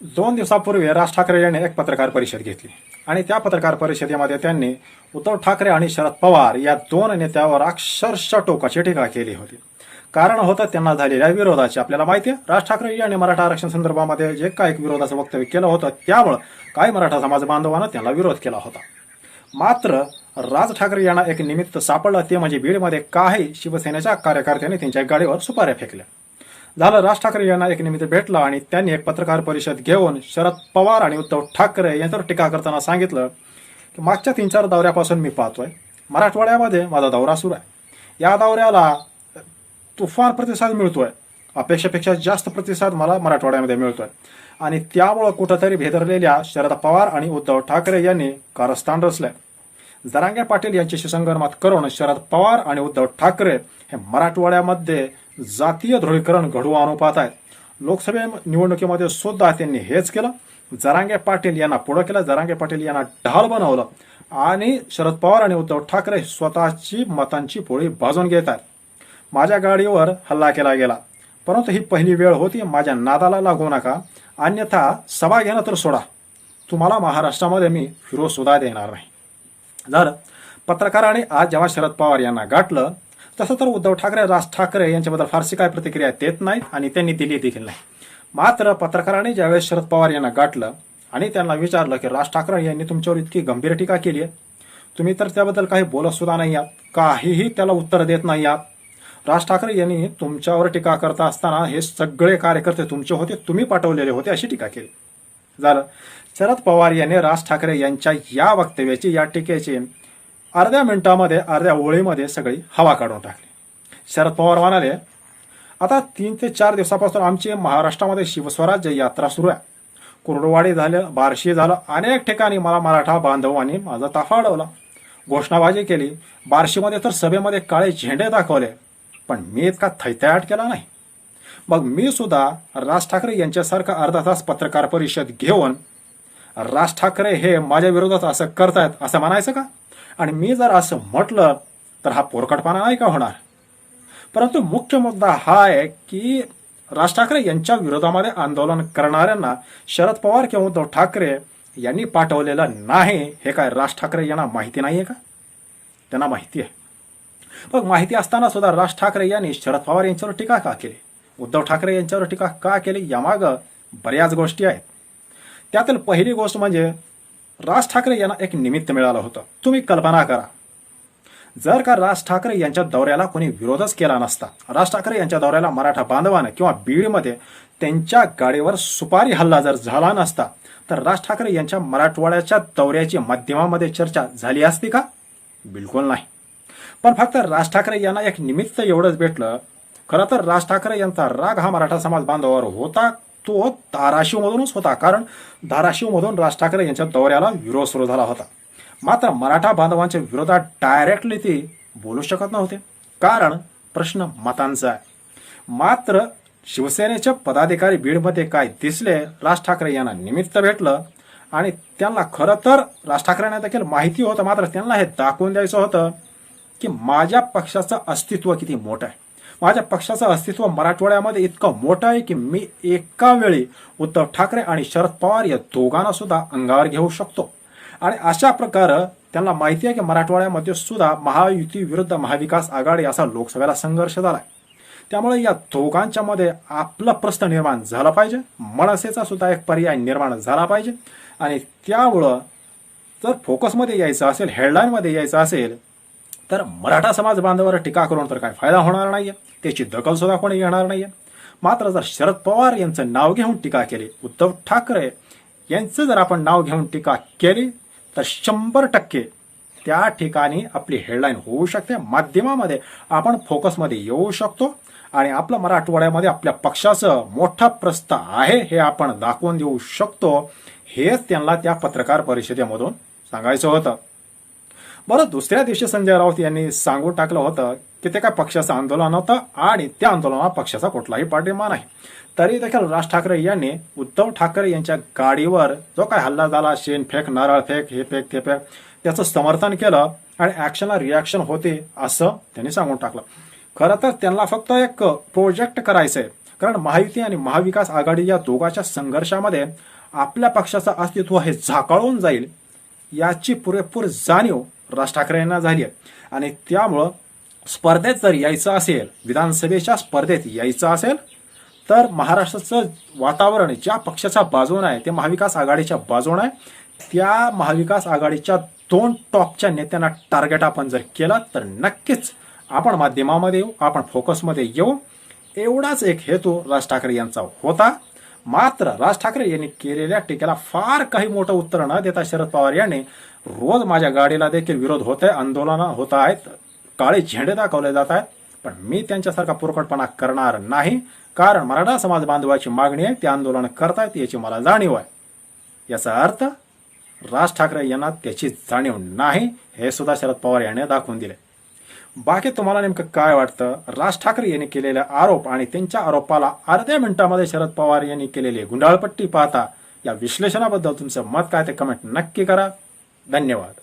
दोन दिवसापूर्वी राज ठाकरे यांनी एक पत्रकार परिषद घेतली. आणि त्या पत्रकार परिषदेमध्ये त्यांनी उद्धव ठाकरे आणि शरद पवार या दोन नेत्यावर अक्षरशः टोकाची टीका केली होती. कारण होतं त्यांना झालेल्या विरोधाची. आपल्याला माहिती आहे राज ठाकरे यांनी मराठा आरक्षण संदर्भामध्ये जे काही विरोधाचं वक्तव्य केलं होतं त्यामुळं काही मराठा समाज बांधवानं त्यांना विरोध केला होता. मात्र राज ठाकरे यांना एक निमित्त सापडलं ते म्हणजे बीडमध्ये काही शिवसेनेच्या कार्यकर्त्यांनी त्यांच्या गाडीवर सुपाऱ्या फेकल्या. झालं. राज ठाकरे यांना एक निमित्त भेटलं आणि त्यांनी एक पत्रकार परिषद घेऊन शरद पवार आणि उद्धव ठाकरे यांच्यावर टीका करताना सांगितलं की मागच्या तीन चार दौऱ्यापासून मी पाहतोय मराठवाड्यामध्ये माझा दौरा सुरू आहे. या दौऱ्याला तुफान प्रतिसाद मिळतोय अपेक्षेपेक्षा जास्त प्रतिसाद मला मराठवाड्यामध्ये मिळतोय. आणि त्यामुळं कुठंतरी भेदरलेल्या शरद पवार आणि उद्धव ठाकरे यांनी कारस्थान रचलंय. जरांगे पाटील यांच्याशी संगनमत करून शरद पवार आणि उद्धव ठाकरे हे मराठवाड्यामध्ये जातीय ध्रुवीकरण घडवून आणू पाहत आहेत लोकसभे निवडणुकीमध्ये सुद्धा त्यांनी हेच केलं. जरांगे पाटील यांना पुढं केलं. जरांगे पाटील यांना ढाल बनवलं. आणि शरद पवार आणि उद्धव ठाकरे स्वतःची मतांची पोळी भाजून घेत आहेत. माझ्या गाडीवर हल्ला केला गेला. परंतु ही पहिली वेळ होती. माझ्या नादाला लागू नका. अन्यथा सभा घेणं तर सोडा. तुम्हाला महाराष्ट्रामध्ये मी फिरो सुद्धा देणार नाही. जर पत्रकारांनी आज जेव्हा शरद पवार यांना गाठलं तसं तर उद्धव ठाकरे राज ठाकरे यांच्याबद्दल फारशी काय प्रतिक्रिया देत नाहीत आणि त्यांनी दिली देखील नाही. मात्र पत्रकारांनी ज्यावेळेस शरद पवार यांना गाठलं आणि त्यांना विचारलं की राज ठाकरे यांनी तुमच्यावर इतकी गंभीर टीका केली आहे? तुम्ही तर त्याबद्दल काही बोलत सुद्धा नाही आहात. काहीही त्याला उत्तर देत नाही आहात. राज ठाकरे यांनी तुमच्यावर टीका करता असताना हे सगळे कार्यकर्ते तुमचे होते तुम्ही पाठवलेले होते अशी टीका केली. झालं. शरद पवार यांनी राज ठाकरे यांच्या या वक्तव्याची या टीकेची अर्ध्या मिनिटामध्ये अर्ध्या ओळीमध्ये सगळी हवा काढून टाकली. शरद पवार म्हणाले आता तीन ते चार दिवसापासून आमची महाराष्ट्रामध्ये शिवस्वराज्य यात्रा सुरू आहे. कुर्डवाडी झालं बार्शी झालं अनेक ठिकाणी मला मराठा बांधवांनी माझा ताफा अडवला. घोषणाबाजी केली बार्शीमध्ये तर सभेमध्ये काळे झेंडे दाखवले पण मी इतका थैथयाट केला नाही. मग मी सुद्धा राज ठाकरे यांच्यासारखा अर्धा तास पत्रकार परिषद घेऊन राज ठाकरे हे माझ्या विरोधात असं करतायत असं म्हणायचं का? आणि मी जर असं म्हटलं तर हा पोरकटपणा नाही का होणार? परंतु मुख्य मुद्दा हा आहे की राज ठाकरे यांच्या विरोधामध्ये आंदोलन करणाऱ्यांना शरद पवार किंवा उद्धव ठाकरे यांनी पाठवलेलं नाही हे काय राज ठाकरे यांना माहिती नाहीये का? त्यांना माहिती आहे. मग माहिती असताना सुद्धा राज ठाकरे यांनी शरद पवार यांच्यावर टीका का केली? उद्धव ठाकरे यांच्यावर टीका का केली? यामागं बऱ्याच गोष्टी आहेत. त्यातील पहिली गोष्ट म्हणजे राज ठाकरे यांना एक निमित्त मिळालं होतं. तुम्ही कल्पना करा. जर का राज ठाकरे यांच्या दौऱ्याला कोणी विरोधच केला नसता राज ठाकरे यांच्या दौऱ्याला मराठा बांधवानं किंवा बीडमध्ये त्यांच्या गाडीवर सुपारी हल्ला जर झाला नसता तर राज ठाकरे यांच्या मराठवाड्याच्या दौऱ्याची माध्यमामध्ये चर्चा झाली असती का? बिलकुल नाही. पण फक्त राज ठाकरे यांना एक निमित्त एवढंच भेटलं. खरं तर राज ठाकरे यांचा राग हा मराठा समाज बांधवावर होता तो धाराशिवमधूनच होता. कारण धाराशिवमधून राज ठाकरे यांच्या दौऱ्याला विरोध सुरू झाला होता. मात्र मराठा बांधवांच्या विरोधात डायरेक्टली ते बोलू शकत नव्हते. कारण प्रश्न मतांचा आहे. मात्र शिवसेनेचे पदाधिकारी बीडमध्ये काय दिसले राज ठाकरे यांना निमित्त भेटलं आणि त्यांना खरं तर राज ठाकरेंना देखील माहिती होतं. मात्र त्यांना हे दाखवून द्यायचं होतं की माझ्या पक्षाचं अस्तित्व किती मोठं आहे. माझ्या पक्षाचं अस्तित्व मराठवाड्यामध्ये इतकं मोठं आहे की मी एका वेळी उद्धव ठाकरे आणि शरद पवार या दोघांना सुद्धा अंगावर घेऊ शकतो. आणि अशा प्रकारे त्यांना माहिती आहे की मराठवाड्यामध्ये सुद्धा महायुती विरुद्ध महाविकास आघाडी असा लोकसभेला संघर्ष झालाय. त्यामुळे या दोघांच्या मध्ये आपलं प्रश्न निर्माण झाला पाहिजे. मनसेचा सुद्धा एक पर्याय निर्माण झाला पाहिजे. आणि त्यामुळं जर फोकसमध्ये यायचं असेल हेडलाईनमध्ये यायचं असेल तर मराठा समाज बांधवावर टीका करून तर काय फायदा होणार नाहीये? त्याची दखल सुद्धा कोणी घेणार नाहीये? मात्र जर शरद पवार यांचं नाव घेऊन टीका केली उद्धव ठाकरे यांचं जर आपण नाव घेऊन टीका केली तर शंभर टक्के त्या ठिकाणी आपली हेडलाईन होऊ शकते. माध्यमामध्ये आपण फोकसमध्ये येऊ शकतो आणि आपलं मराठवाड्यामध्ये आपल्या पक्षाचं मोठा प्रस्त आहे हे आपण दाखवून देऊ शकतो. हेच त्यांना त्या पत्रकार परिषदेमधून सांगायचं होतं. बरं दुसऱ्या दिवशी संजय राऊत यांनी सांगून टाकलं होतं की ते काय पक्षाचं आंदोलन होतं आणि त्या आंदोलनात पक्षाचा कुठलाही पाठिंबा नाही. तरी देखील राज ठाकरे यांनी उद्धव ठाकरे यांच्या गाडीवर जो काय हल्ला झाला शेण फेक नारळ फेक हे फेक ते फेक त्याचं समर्थन केलं आणि ऍक्शनला रिॲक्शन होते असं त्यांनी सांगून टाकलं. खरं तर त्यांना फक्त एक प्रोजेक्ट करायचंय. कारण महायुती आणि महाविकास आघाडी या दोघांच्या संघर्षामध्ये आपल्या पक्षाचं अस्तित्व हे झाकाळून जाईल याची पुरेपूर जाणीव राज ठाकरे यांना झाली आहे. आणि त्यामुळं स्पर्धेत जर यायचं असेल विधानसभेच्या स्पर्धेत यायचं असेल तर महाराष्ट्राचं वातावरण ज्या पक्षाच्या बाजून आहे ते महाविकास आघाडीच्या बाजून आहे. त्या महाविकास आघाडीच्या दोन टॉपच्या नेत्यांना टार्गेट आपण जर केलं तर नक्कीच आपण माध्यमामध्ये येऊ आपण फोकसमध्ये येऊ. एवढाच एक हेतू राज ठाकरे यांचा होता. मात्र राज ठाकरे यांनी केलेल्या टीकेला फार काही मोठं उत्तर न देता शरद पवार यांनी रोज माझ्या गाडीला देखील विरोध होत आहे आंदोलन होत आहेत काळे झेंडे दाखवले जात आहेत पण मी त्यांच्यासारखा पुरकटपणा करणार नाही कारण मराठा समाज बांधवाची मागणी आहे ते आंदोलन करतायत याची मला जाणीव आहे. याचा अर्थ राज ठाकरे यांना त्याची जाणीव नाही हे सुद्धा शरद पवार यांनी दाखवून दिले. बाकी तुम्हाला नेमकं काय वाटतं? राज ठाकरे यांनी केलेले आरोप आणि त्यांच्या आरोपाला अर्ध्या मिनिटामध्ये शरद पवार यांनी केलेली गुंडाळपट्टी पाहता या विश्लेषणाबद्दल तुमचं मत काय ते कमेंट नक्की करा. धन्यवाद.